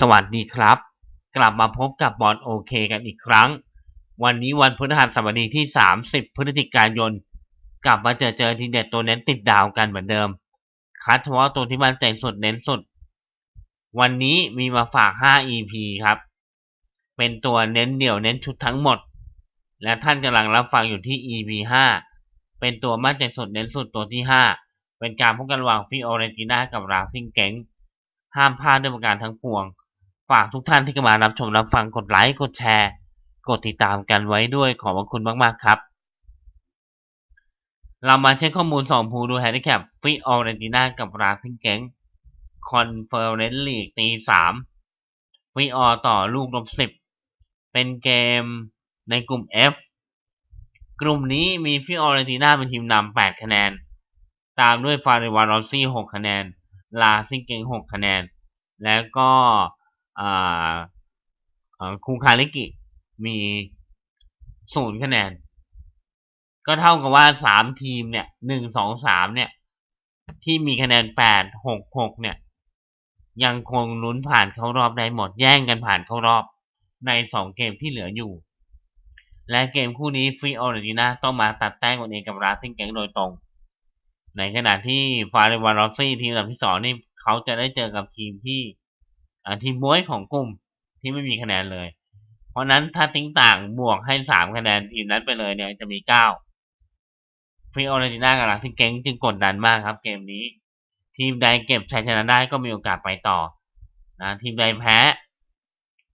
สวัสดีครับ กลับมาพบกับบอลโอเคกันอีกครั้ง วันนี้วันพฤหัสบดีที่ 30 พฤศจิกายน กลับมาเจอเจอทีเด็ดตัวเน้นติดดาวกันเหมือนเดิม คัดเฉพาะตัวที่มันแต่งสุดเน้นสุด วันนี้มีมาฝาก 5 EP ครับ เป็นตัวเน้นเดี่ยวเน้นชุดทั้งหมด และท่านกำลังรับฟังอยู่ที่ EP 5 เป็นตัวมั่นใจสุดเน้นสุดตัวที่ 5 เป็นการพบกันระหว่างพี่โอเรนติน่ากับราซิงเก๋งห้ามพลาดด้วยประการทั้งปวง ฝากทุกท่านที่เข้ามารับชมรับฟังกดไลค์กดแชร์ กดติดตามกันไว้ด้วยขอบพระคุณมาก ๆ ครับ เรามาเช็คข้อมูลสองภูดูแฮนดิแคปฟิออเรนติน่ากับราซิงเก๋งคอนเฟอเรนซ์ลีกตีสามฟิออต่อลูกลบสิบเป็นเกมในกลุ่ม F กลุ่มนี้มีฟิออเรนติน่าเป็นทีมนำ8คะแนน ตามด้วยฟาริวารอซี่6คะแนนลาซิงเกง6คะแนน แล้วก็ คูคาลิกิมีศูนย์คะแนน ก็เท่ากับว่าสามทีมเนี่ยหนึ่งสองสามเนี่ย ที่มีคะแนนแปดหกหกเนี่ย ยังคงลุ้นผ่านเข้ารอบได้หมดแย่งกันผ่านเข้ารอบในสองเกมที่เหลืออยู่ และเกมคู่นี้ฟรีออริจินาต้องมาตัดแต้มกันเองกับราซิงแกงโดยตรง ในขณะที่ฟาเรวารอซี่ทีมอันดับที่สองนี่เขาจะได้เจอกับทีมที่ ทีมบวยของกลุ่มที่ไม่มีคะแนนเลย เพราะนั้นถ้าทิ้งต่างบวกให้สามคะแนนทีมนั้นไปเลยเนี่ยจะมีเก้าฟรีออริจินากับราซิงแกงจึงกดดันมากครับ เกมนี้ ทีมใดเก็บชัยชนะได้ก็มีโอกาสไปต่อนะทีมใดแพ้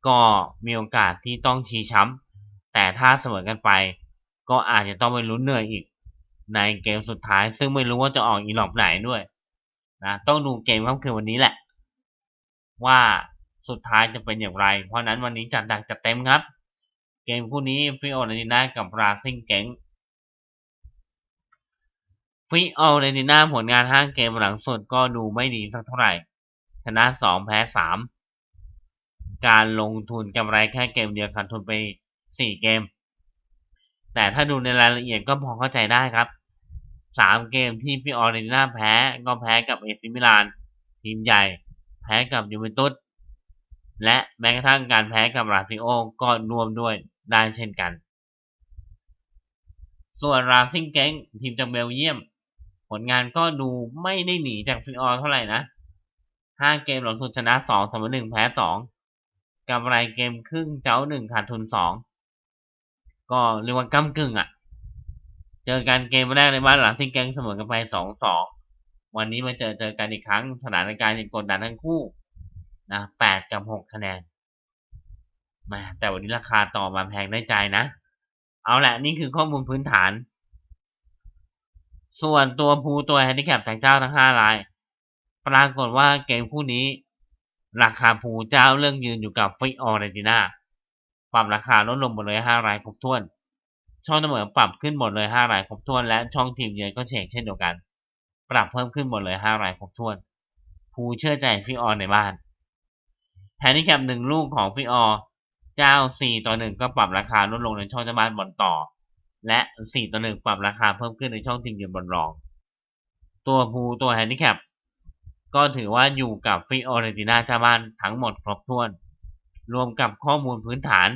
ก็มีโอกาสที่ต้องชี้ช้ำแต่ถ้าเสมอกันไป ก็อาจจะต้องไปลุ้นเหนื่อยอีก ในเกมสุดท้าย ซึ่งไม่รู้ว่าจะออกอีหลอบไหนด้วยนะต้องดูเกมค่ำคืนวันนี้แหละ ว่าสุดท้ายจะเป็นอย่างไร เพราะนั้นวันนี้จัดดักจัดเต็มครับ เกมคู่นี้ฟิโอเรนติน่ากับราซิงเก๋งฟิโอเรนติน่าผลงานห้างเกมหลังสุดก็ดูไม่ดีสักเท่าไหร่ ชนะสองแพ้สามการลงทุนกำไรแค่เกมเดียวขาดทุนไป 4 เกม แต่ถ้าดูในรายละเอียดก็พอเข้าใจได้ครับ3เกมที่พี่ออริน่าแพ้ก็แพ้กับเอซิมิลาน ทีมใหญ่ แพ้กับยูเวนตุสและแม้กระทั่งการแพ้กับราซิโอก็รวมด้วยได้เช่นกัน ส่วนราซิงเก้งทีมจากเบลเยียม ผลงานก็ดูไม่ได้หนีจากฟิออเท่าไหร่นะ 5 เกมหลังสุดชนะ2เสมอ1แพ้2กำไรเกมครึ่งเจ้าหนึ่งขาดทุนสองก็เรียกว่าก้ากึ่งอะ เจอกันเกมแรกในบ้านหลังที่แกงเสมอกันไปสองสอง วันนี้มาเจอเจอกันอีกครั้งสถานการณ์ยังกดดันทั้งคู่นะแปดกับหกคะแนนมาแต่วันนี้ราคาต่อมาแพงได้ใจนะ เอาแหละนี่คือข้อมูลพื้นฐาน ส่วนตัวภูตัวแฮนดิแคปแต่งเจ้าทั้งห้าราย ปรากฏว่าเกมคู่นี้ ราคาภูเจ้าเรื่องยืนอยู่กับฟิออเรติน่าปรับราคาลดลงหมดเลยห้ารายครบถ้วน ช่องเสมอปรับขึ้นหมดเลยห้ารายครบถ้วนและช่องทีมเยือนก็เฉกเช่นเดียวกัน ปรับเพิ่มขึ้นหมดเลยห้ารายครบถ้วนภูเชื่อใจฟิออในบ้านแฮนดิแคปหนึ่งลูกของฟิออเจ้าสี่ต่อหนึ่งก็ปรับราคาลดลงในช่องเจ้าบ้านบอลต่อ และสี่ต่อหนึ่งปรับราคาเพิ่มขึ้นในช่องทีมเยือนบอลรอง ตัวภูตัวแฮนดิแคปก็ถือว่าอยู่กับฟิออเรติน่าชาบ้านทั้งหมดครบถ้วน รวมกับข้อมูลพื้นฐาน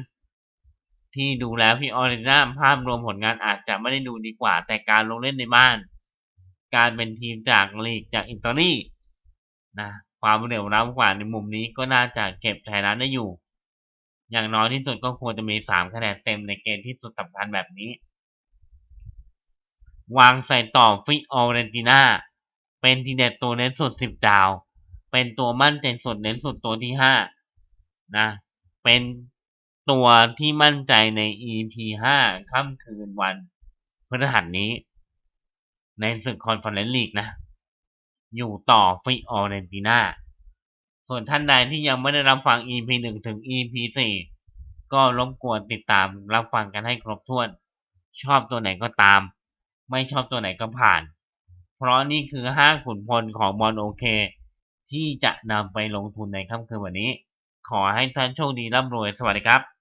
ที่ดูแล้วฟิออเรติน่าภาพรวมผลงานอาจจะไม่ได้ดูดีกว่า แต่การลงเล่นในบ้าน การเป็นทีมจากลีกจากอิตาลีนะความเหนื่อยล้ากว่าในมุมนี้ก็น่าจะเก็บชัยชนะได้อยู่ อย่างน้อยที่สุดก็ควรจะมีสามคะแนนเต็มในเกมที่สุดสำคัญแบบนี้ วางใส่ต่อฟิออเรนติน่าเป็นทีเด็ดตัวเน้นสุดสิบดาว เป็นตัวมั่นใจสุดเน้นสุดตัวที่ห้านะ เป็นตัวที่มั่นใจใน EP ห้าค่ำคืนวันพฤหัสนี้ ในศึกคอนเฟอเรนซ์ลีกนะ อยู่ต่อฟิออเรนติน่า ส่วนท่านใดที่ยังไม่ได้รับฟัง EP หนึ่งถึง EP สี่ก็รบกวนติดตามรับฟังกันให้ครบถ้วน ชอบตัวไหนก็ตาม ไม่ชอบตัวไหนก็ผ่าน เพราะนี่คือห้าขุนพลของบอลโอเค ที่จะนำไปลงทุนในค่ำคืนวันนี้ ขอให้ท่านโชคดีร่ำรวยสวัสดีครับ